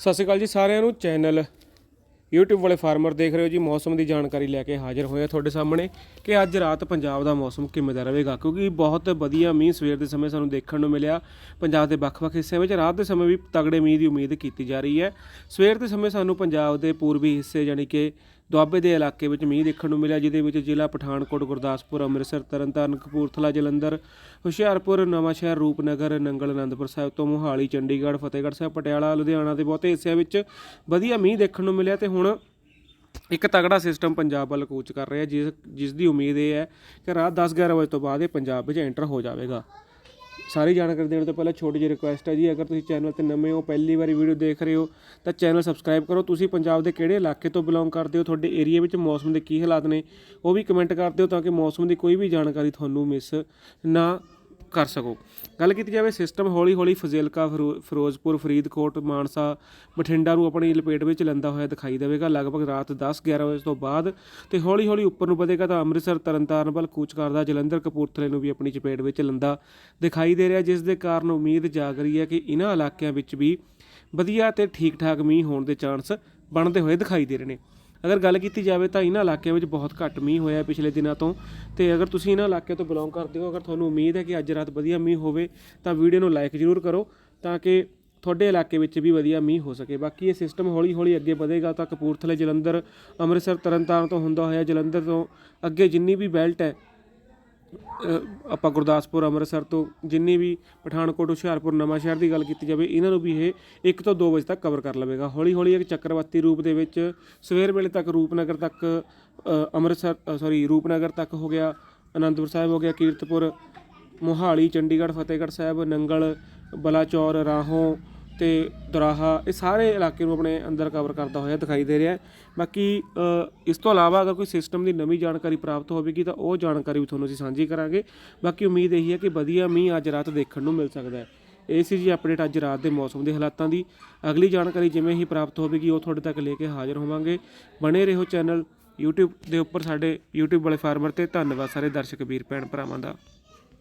ਸਤਿ ਸ਼੍ਰੀ ਅਕਾਲ ਜੀ ਸਾਰਿਆਂ ਨੂੰ, ਚੈਨਲ YouTube ਵਾਲੇ ਫਾਰਮਰ ਦੇਖ ਰਹੇ ਹੋ ਜੀ, ਮੌਸਮ ਦੀ ਜਾਣਕਾਰੀ ਲੈ ਕੇ ਹਾਜ਼ਰ ਹੋਏ ਆ ਤੁਹਾਡੇ ਸਾਹਮਣੇ ਕਿ ਅੱਜ ਰਾਤ ਪੰਜਾਬ ਦਾ ਮੌਸਮ ਕਿਵੇਂ ਦਾ ਰਹੇਗਾ, ਕਿਉਂਕਿ ਬਹੁਤ ਵਧੀਆ ਮੀਂਹ ਸਵੇਰ ਦੇ ਸਮੇਂ ਸਾਨੂੰ ਦੇਖਣ ਨੂੰ ਮਿਲਿਆ। ਪੰਜਾਬ ਦੇ ਵੱਖ-ਵੱਖ ਹਿੱਸਿਆਂ ਵਿੱਚ ਰਾਤ ਦੇ ਸਮੇਂ ਵੀ ਤਗੜੇ ਮੀਂਹ ਦੀ ਉਮੀਦ ਕੀਤੀ ਜਾ ਰਹੀ ਹੈ। ਸਵੇਰ ਦੇ ਸਮੇਂ ਸਾਨੂੰ ਪੰਜਾਬ ਦੇ ਪੂਰਬੀ ਹਿੱਸੇ, ਯਾਨੀ ਕਿ ਦੁਆਬੇ ਦੇ ਇਲਾਕੇ ਵਿੱਚ ਮੀਂਹ ਦੇਖਣ ਨੂੰ ਮਿਲਿਆ, ਜਿਹਦੇ ਵਿੱਚ ਜ਼ਿਲ੍ਹਾ ਪਠਾਨਕੋਟ, ਗੁਰਦਾਸਪੁਰ, ਅੰਮ੍ਰਿਤਸਰ, ਤਰਨਤਾਰਨ, ਕਪੂਰਥਲਾ, ਜਲੰਧਰ, ਹੁਸ਼ਿਆਰਪੁਰ, ਨਵਾਂਸ਼ਹਿਰ, ਰੂਪਨਗਰ, ਨੰਗਲ, ਅਨੰਦਪੁਰ ਸਾਹਿਬ ਤੋਂ ਮੋਹਾਲੀ, ਚੰਡੀਗੜ੍ਹ, ਫਤਿਹਗੜ੍ਹ ਸਾਹਿਬ, ਪਟਿਆਲਾ, ਲੁਧਿਆਣਾ ਦੇ ਬਹੁਤੇ ਹਿੱਸਿਆਂ ਵਿੱਚ ਵਧੀਆ ਮੀਂਹ ਦੇਖਣ ਨੂੰ ਮਿਲਿਆ ਤੇ ਹੁਣ ਇੱਕ ਤਗੜਾ ਸਿਸਟਮ ਪੰਜਾਬ ਵੱਲ ਕੂਚ ਕਰ ਰਿਹਾ, ਜਿਸ ਜਿਸ ਦੀ ਉਮੀਦ ਇਹ ਹੈ ਕਿ ਰਾਤ 10-11 ਵਜੇ ਤੋਂ ਬਾਅਦ ਇਹ ਪੰਜਾਬ ਵਿੱਚ ਐਂਟਰ ਹੋ ਜਾਵੇਗਾ। ਸਾਰੀ ਜਾਣਕਾਰੀ ਦੇਣ ਤੋਂ ਪਹਿਲਾਂ ਛੋਟੀ ਜਿਹੀ ਰਿਕੁਐਸਟ ਹੈ ਜੀ, ਅਗਰ ਤੁਸੀਂ ਚੈਨਲ ਤੇ ਨਵੇਂ ਹੋ, ਪਹਿਲੀ ਵਾਰੀ ਵੀਡੀਓ ਦੇਖ ਰਹੇ ਹੋ, ਤਾਂ ਚੈਨਲ ਸਬਸਕ੍ਰਾਈਬ ਕਰੋ। ਤੁਸੀਂ ਪੰਜਾਬ ਦੇ ਕਿਹੜੇ ਇਲਾਕੇ ਤੋਂ ਬਿਲੋਂਗ ਕਰਦੇ ਹੋ, ਤੁਹਾਡੇ ਏਰੀਆ ਵਿੱਚ ਮੌਸਮ ਦੇ ਕੀ ਹਾਲਾਤ ਨੇ, ਉਹ ਵੀ ਕਮੈਂਟ ਕਰ ਦਿਓ ਤਾਂ ਕਿ ਮੌਸਮ ਦੀ ਕੋਈ ਵੀ ਜਾਣਕਾਰੀ ਤੁਹਾਨੂੰ ਮਿਸ ਨਾ ਕਰ ਸਕੋ। ਗੱਲ ਕੀਤੀ ਜਾਵੇ ਸਿਸਟਮ ਹੌਲੀ ਹੌਲੀ ਫਜ਼ਿਲਕਾ, ਫਿਰੋ- ਫਿਰੋਜ਼ਪੁਰ, ਫਰੀਦਕੋਟ, ਮਾਨਸਾ, ਬਠਿੰਡਾ ਨੂੰ ਆਪਣੀ ਲਪੇਟ ਵਿੱਚ ਲੈਂਦਾ ਹੋਇਆ ਦਿਖਾਈ ਦੇਵੇਗਾ। ਲਗਭਗ ਰਾਤ 10-11 ਵਜੇ ਤੋਂ ਬਾਅਦ ਤੇ ਹੌਲੀ ਹੌਲੀ ਉੱਪਰ ਨੂੰ ਵਧੇਗਾ ਤਾਂ ਅੰਮ੍ਰਿਤਸਰ, ਤਰਨਤਾਰਨ ਵੱਲ ਕੂਚ ਕਰਦਾ ਜਲੰਧਰ, ਕਪੂਰਥਲੇ ਨੂੰ ਵੀ ਆਪਣੀ ਚਪੇਟ ਵਿੱਚ ਲੈਂਦਾ ਦਿਖਾਈ ਦੇ ਰਿਹਾ, ਜਿਸ ਦੇ ਕਾਰਨ ਉਮੀਦ ਜਾਗ ਰਹੀ ਹੈ ਕਿ ਇਹਨਾਂ ਇਲਾਕਿਆਂ ਵਿੱਚ ਵੀ ਵਧੀਆ ਤੇ ਠੀਕ ਠਾਕ ਮੀਂਹ ਹੋਣ ਦੇ ਚਾਂਸ ਬਣਦੇ ਹੋਏ ਦਿਖਾਈ ਦੇ ਰਹੇ ਨੇ। ਅਗਰ ਗੱਲ ਕੀਤੀ ਜਾਵੇ ਤਾਂ ਇਹਨਾਂ ਇਲਾਕਿਆਂ ਵਿੱਚ ਬਹੁਤ ਘੱਟ ਮੀਂਹ ਹੋਇਆ ਪਿਛਲੇ ਦਿਨਾਂ ਤੋਂ ਤੇ ਅਗਰ ਤੁਸੀਂ ਇਹਨਾਂ ਇਲਾਕੇ ਤੋਂ ਬਿਲੋਂਗ ਕਰਦੇ ਹੋ, ਅਗਰ ਤੁਹਾਨੂੰ ਉਮੀਦ ਹੈ ਕਿ ਅੱਜ ਰਾਤ ਵਧੀਆ ਮੀਂਹ ਹੋਵੇ, ਤਾਂ ਵੀਡੀਓ ਨੂੰ ਲਾਈਕ ਜ਼ਰੂਰ ਕਰੋ ਤਾਂ ਕਿ ਤੁਹਾਡੇ ਇਲਾਕੇ ਵਿੱਚ ਵੀ ਵਧੀਆ ਮੀਂਹ ਹੋ ਸਕੇ। ਬਾਕੀ ਇਹ ਸਿਸਟਮ ਹੌਲੀ ਹੌਲੀ ਅੱਗੇ ਵਧੇਗਾ ਤਾਂ ਕਪੂਰਥਲੇ, ਜਲੰਧਰ, ਅੰਮ੍ਰਿਤਸਰ, ਤਰਨਤਾਰਨ ਤੋਂ ਹੁੰਦਾ ਹੋਇਆ, ਜਲੰਧਰ ਤੋਂ ਅੱਗੇ ਜਿੰਨੀ ਵੀ ਬੈਲਟ ਹੈ ਆਪਾਂ ਗੁਰਦਾਸਪੁਰ, ਅੰਮ੍ਰਿਤਸਰ ਤੋਂ ਜਿੰਨੀ ਵੀ ਪਠਾਨਕੋਟ, ਹੁਸ਼ਿਆਰਪੁਰ ਨਵਾਂ ਸ਼ਹਿਰ ਦੀ ਗੱਲ ਕੀਤੀ ਜਾਵੇ, ਇਹਨਾਂ ਨੂੰ ਵੀ ਇਹ 1 ਤੋਂ 2 ਵਜੇ ਤੱਕ ਕਵਰ ਕਰ ਲਵੇਗਾ। ਹੌਲੀ ਹੌਲੀ ਇੱਕ ਚੱਕਰਵਰਤੀ ਰੂਪ ਦੇ ਵਿੱਚ ਸਵੇਰ ਵੇਲੇ ਤੱਕ ਰੂਪਨਗਰ ਤੱਕ ਅੰਮ੍ਰਿਤਸਰ ਸੌਰੀ ਰੂਪਨਗਰ ਤੱਕ ਹੋ ਗਿਆ, ਅਨੰਦਪੁਰ ਸਾਹਿਬ ਹੋ ਗਿਆ, ਕੀਰਤਪੁਰ, ਮੋਹਾਲੀ, ਚੰਡੀਗੜ੍ਹ, ਫਤਿਹਗੜ੍ਹ ਸਾਹਿਬ, ਨੰਗਲ, ਬਲਾਚੌਰ, ਰਾਹੋਂ ਤੇ ਦੁਰਾਹਾ, ਇਹ ਸਾਰੇ ਇਲਾਕੇ ਨੂੰ ਆਪਣੇ ਅੰਦਰ ਕਵਰ ਕਰਦਾ ਹੋਇਆ ਦਿਖਾਈ ਦੇ ਰਿਹਾ ਬਾਕੀ ਇਸ ਤੋਂ ਇਲਾਵਾ ਅਗਰ ਕੋਈ ਸਿਸਟਮ ਦੀ ਨਵੀਂ ਜਾਣਕਾਰੀ ਪ੍ਰਾਪਤ ਹੋਵੇਗੀ ਤਾਂ ਉਹ ਜਾਣਕਾਰੀ ਵੀ ਤੁਹਾਨੂੰ ਅਸੀਂ ਸਾਂਝੀ ਕਰਾਂਗੇ। ਬਾਕੀ ਉਮੀਦ ਇਹੀ ਹੈ ਕਿ ਵਧੀਆ ਮੀਂਹ ਅੱਜ ਰਾਤ ਦੇਖਣ ਨੂੰ ਮਿਲ ਸਕਦਾ ਹੈ। ਇਹ ਸੀ ਜੀ ਅਪਡੇਟ ਅੱਜ ਰਾਤ ਦੇ ਮੌਸਮ ਦੇ ਹਾਲਾਤਾਂ ਦੀ। ਅਗਲੀ ਜਾਣਕਾਰੀ ਜਿਵੇਂ ਹੀ ਪ੍ਰਾਪਤ ਹੋਵੇਗੀ, ਉਹ ਤੁਹਾਡੇ ਤੱਕ ਲੈ ਕੇ ਹਾਜ਼ਰ ਹੋਵਾਂਗੇ। ਬਣੇ ਰਹੋ ਚੈਨਲ YouTube ਦੇ ਉੱਪਰ ਸਾਡੇ YouTube ਵਾਲੇ ਫਾਰਮਰ ਤੇ। ਧੰਨਵਾਦ ਸਾਰੇ ਦਰਸ਼ਕ, ਵੀਰ, ਭੈਣ ਭਰਾਵਾਂ ਦਾ।